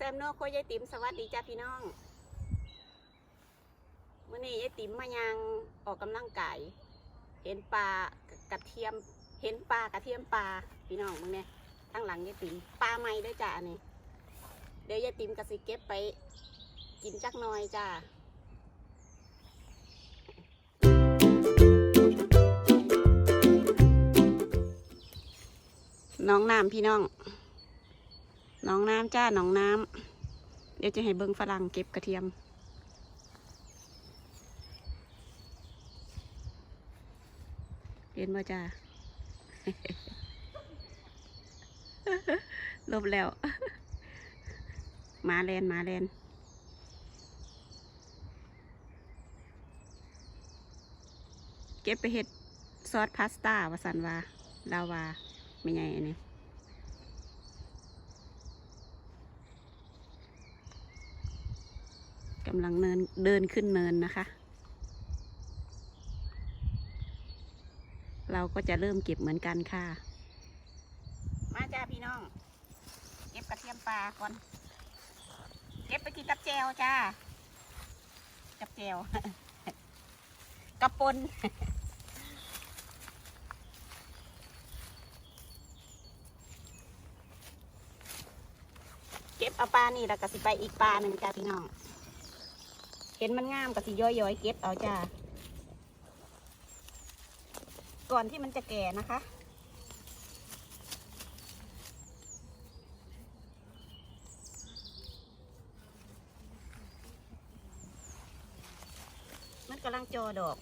แซมโน่โคยายติ๋มสวัสดีจ้าพี่น้องเมื่อนี้ยายติ๋มมายังออกกำลังกายเห็นปลากระเทียม เห็นปลากระเทียมปลาพี่น้องมึงเนี่ยตั้งหลังยายติ๋มปลาไม่ด้วยจ้าอันนี้เดี๋ยวยายติ๋มกระสิเก็บไปกินจักหน่อยจ้าน้องน้ำพี่น้อง น้องน้ำจ้าน้องน้ำเดี๋ยวจะให้เบิ้งฝรั่งเก็บกระเทียม เห็นบ่จ้าลบแล้วหมาแลนหมาแลนเก็บไปเฮ็ดซอสพาสต้าวาสันวาลาวาไม่ใหญ่อันนี้ กำลังเนินเดินขึ้นเนินนะคะ เราก็จะเริ่มเก็บเหมือนกันค่ะ มาจ้าพี่น้อง เก็บกระเทียมปลาก่อน เก็บไปกินกับแจวจ้า กับแจวกับปนเก็บเอาปลานี่แล้วก็สิไปอีกปลาหนึ่งจ้าพี่น้อง เห็นมันงามก็สิย่อยๆเก็บเอาจ้า ก่อนที่มันจะแก่นะคะ มันกำลังจอดอก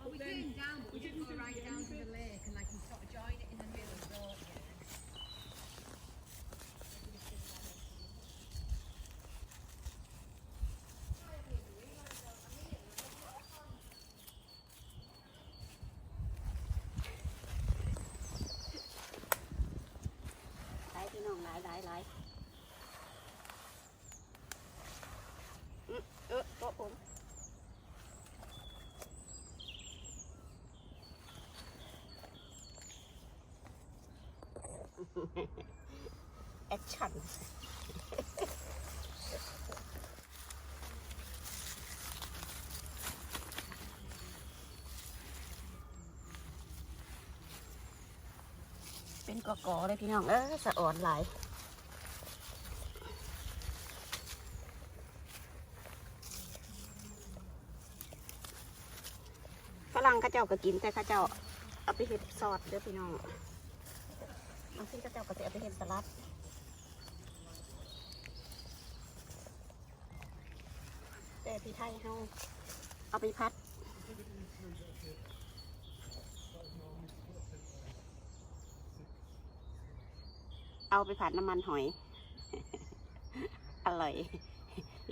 Oh, we came down, but we didn't go right down to the lake, and like you sort of join it in the middle, don't you? หลายพี่น้องหลายหลายหลายอืมเออโต๊ะผม แอคชั่นเป็นกอกอเลยพี่น้อง เออสะอ่อนหลายฝรั่งข้าเจ้าก็กินแต่ข้าเจ้าเอาไปเห็ดซอสเด้อพี่น้อง บางทีเข้าเจ้าก็จะเอาไปเห็ดสลัดแต่พี่ไทยเฮาเอาไปพัดเอาไปผัดน้ำมันหอย อร่อย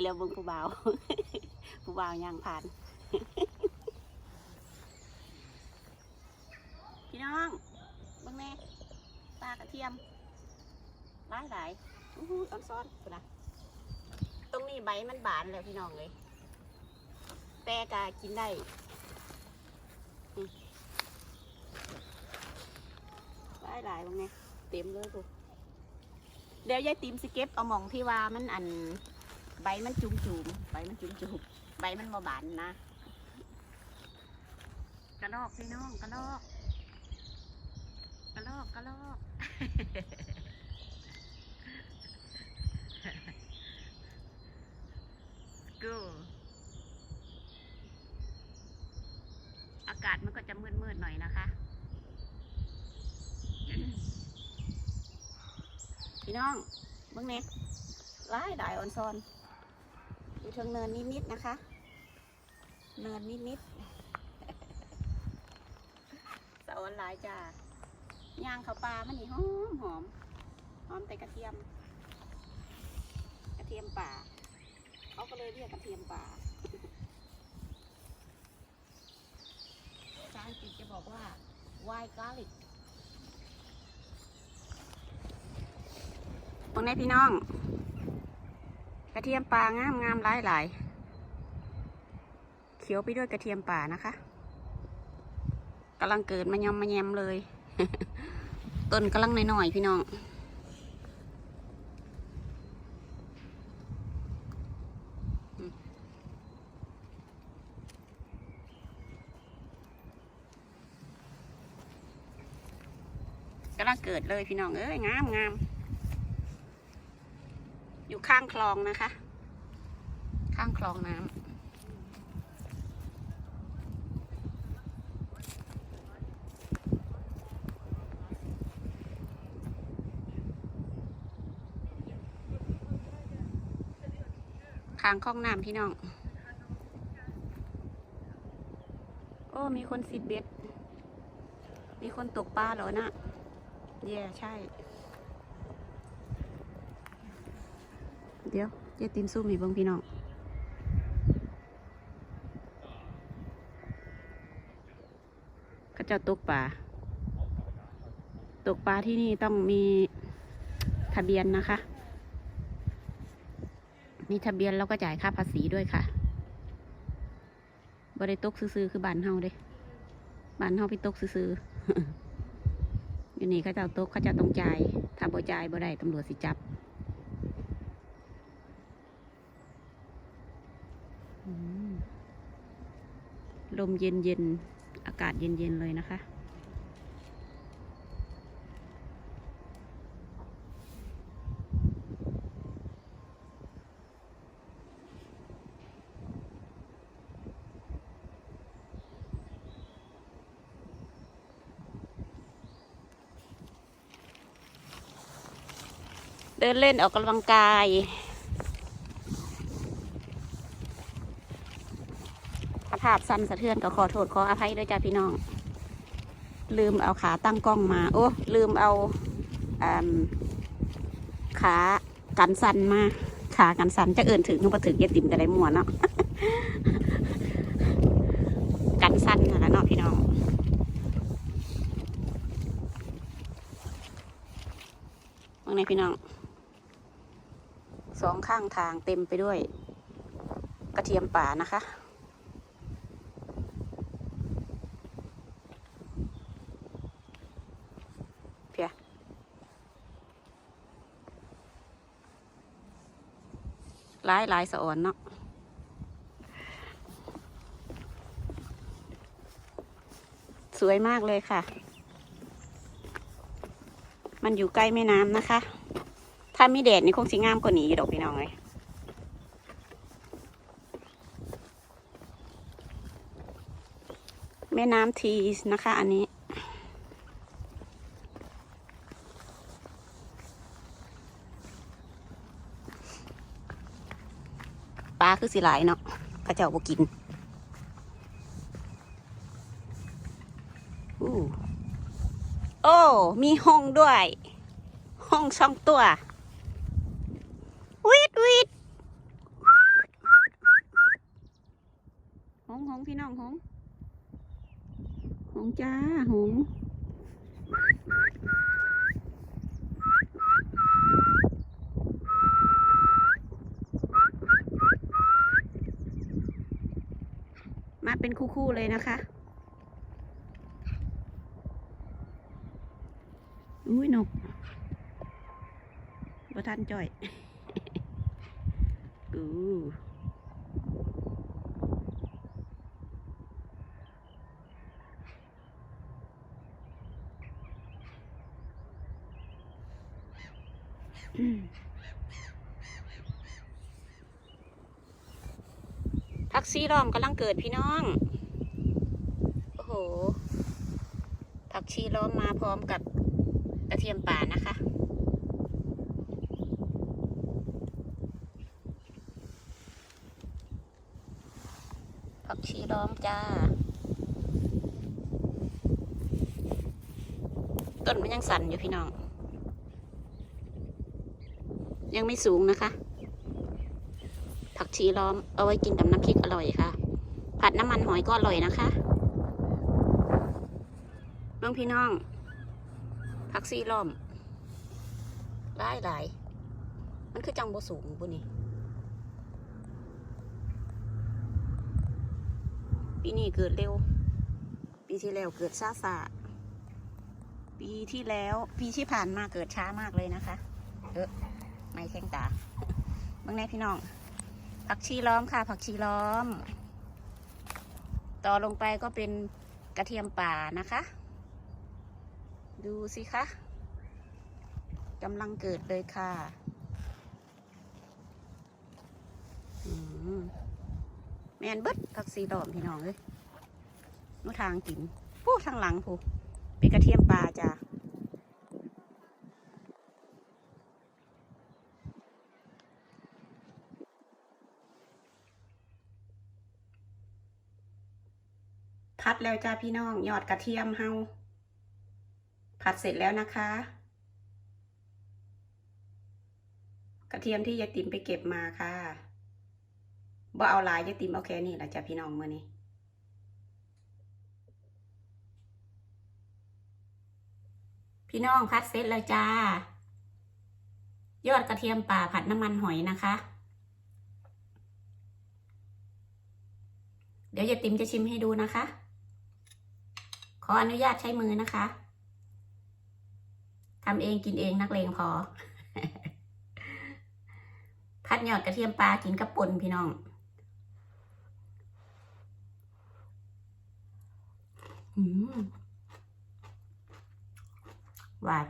เร็วบึงผู้บ่าวผู้บ่าวย่างผ่าน พี่น้องากระเทียมหลายหลายอู้หูออนซ้อนนะตรงนี้ใบมันบานแล้วพี่น้องเลยแต่กากินได้หลายหลายๆเบิ่งแม่เต็มเลยทุกเดี๋ยวยายติมสิเก็บเอาหมองที่ว่ามันอันใบมันจุ่มจุ่มๆใบมันจุ่มจุ่มๆใบมันมาบานนะกระลอกพี่น้องกระลอกกระลอกกระลอก กูอากาศมันก็ จะมืดๆหน่อยนะคะ พี่น้องเบิ่งนี่ยร้ายดายออนซอนอยู่เทิงเนินนิดๆนะคะ เนินนิดๆสะออนหลายจ้าย่างข้าวปลามันนี่หอมหอมหอมแต่กระเทียม กระเทียมป่าเขาก็เลยเรียกกระเทียมป่าภา ษาอังกฤษจะบอกว่า white garlic ตรงนี้พี่น้อง กระเทียมป่างามงามหลายหลายเขียวไปด้วยกระเทียมป่านะคะกำลังเกิดมายอมมาแยมเลย ต้นกำลังหน้อยๆพี่น้อง กำลังเกิดเลยพี่น้องเอ้ยงามงามอยู่ข้างคลองนะคะ ข้างคลองน้ำข้างคลองน้ำพี่น้อง โอ้ มีคนสิบเบ็ด มีคนตกปลาเหรอนะ แย่ใช่ เดี๋ยวเจ๊ตินสู้มีเบิ้งพี่น้องเขาเจะตกปลาตกปลาที่นี่ต้องมีทะเบียนนะคะ มีทะเบียนแล้วก็จ่ายค่าภาษีด้วยค่ะบริตกซื้อๆคือบ้านเฮาเด้บ้านเฮาไปตกซื้อๆ อยู่นี่เขาเจ้าตกเขาเจะต้องจ่ายถ้าบ่จ่ายบ่ได้ตำรวจสิจับลมเย็นเย็นอากาศเย็นเย็นเลยนะคะ เดินเล่นออกกำลังกาย ภาพสั้นสะเทือนก็ขอโทษขออภัยด้วยจ้าพี่น้อง ลืมเอาขาตั้งกล้องมา โอ้ ลืมเอาขากันสันมาขากันสันจะเอื่นถึงนึกว่าถึงเยติมแต่ได้หมวนเนาะกันสันนั่นะเนาะพี่น้องว่าไงพี่น้อง สองข้างทางเต็มไปด้วย กระเทียมป่านะคะ เพียหลายหลายสะอ่อนเนาะสวยมากเลยค่ะ มันอยู่ใกล้แม่น้ำนะคะ ถ้ามีแดดนี่คงสิงามกว่านี้อยู่ดอกพี่น้องเลยแม่น้ำทีสนะคะ อันนี้ปลาคือสิหลายเนาะเขาเจ้าบกินอู้โอ้ มีห้องด้วย ห้องช่องตัวดวิด หงหงพี่น้องหงหงจ้าหงมาเป็นคู่ๆเลยนะคะ อุ้ยนกบ่ทันจ่อยอืออืมผัก ซีรอมกำลังเกิดพี่น้อง โอ้โห ผักชีล้อมมาพร้อมกับกระเทียมป่านะคะ ผักชีล้อมจ้า ต้นมันยังสั่นอยู่พี่น้อง ยังไม่สูงนะคะ ผักชีล้อมเอาไว้กินกับน้ำพริกอร่อยค่ะ ผัดน้ำมันหอยก็อร่อยนะคะน้องพี่น้อง ผักชีล้อมหลายหลายมันคือจังโบสูงบุนี่ปีนี้เกิดเร็ว ปีที่แล้วเกิดช้าสาปีที่แล้วปีที่ผ่านมาเกิดช้ามากเลยนะคะ เออไม่แข้งตาเมื่อไงพี่น้อง ผักชีล้อมค่ะ ผักชีล้อม ต่อลงไปก็เป็นกระเทียมป่านะคะ ดูสิคะกำลังเกิดเลยค่ะแมนเบิดผักชีล้อมพี่น้องเลยนูทางกินผู้ทางหลังผู้เป็นกระเทียมป่าจ้ะ ผั ดแล้วจ้าพี่น้องยอดกระเทียมเฮาผัดเสร็จแล้วนะคะ กระเทียมที่ยายติ๋มไปเก็บมาค่ะบ่เอาลายยายติ๋มเอาแค่นี้แหละจ้าพี่น้องมื่อนี้พี่น้องผัดเสร็จแล้วจ้ายอดกระเทียมป่าผัดน้ำมันหอยนะคะ เดี๋ยวยายติ๋มจะชิมให้ดูนะคะ ขออนุญาตใช้มือนะคะทำเองกินเองนักเลงพอ พัดยอดกระเทียมปลากินกับป่นพี่น้องอืมหวาน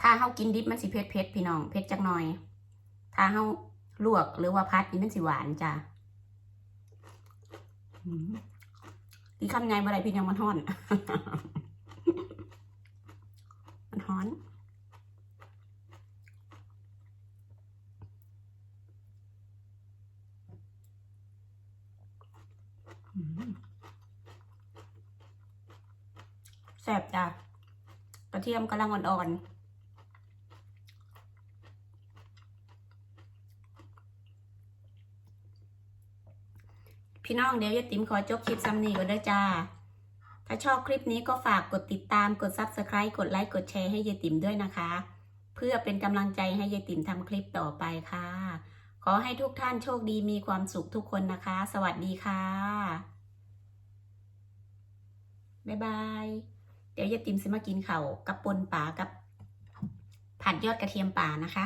ถ้าเฮากินดิบมันสิเผ็ดเผ็ดพี่น้องเผ็ดจักหน่อย ถ้าเฮา ลวกหรือว่าพัดนี่มันสิหวานจ้ะอืมอีคำไงบ่ได้พี่น้องมันฮ้อน มันฮ้อนแซ่บจ้ะ กระเทียมกำลังอ่อนๆ พี่น้องเดี๋ยวยายติ๋มขอจบคลิปซ้ำนี้ก่อนเด้อจ้า ถ้าชอบคลิปนี้ก็ฝากกดติดตามกด Subscribe กดไลค์กดแชร์ให้ยายติ๋มด้วยนะคะ เพื่อเป็นกำลังใจให้ยายติ๋มทำคลิปต่อไปค่ะ ขอให้ทุกท่านโชคดีมีความสุขทุกคนนะคะ สวัสดีค่ะ บ๊ายบาย เดี๋ยวยายติ๋มจะมากินเข่ากับปนป่ากับผัดยอดกระเทียมป่านะคะ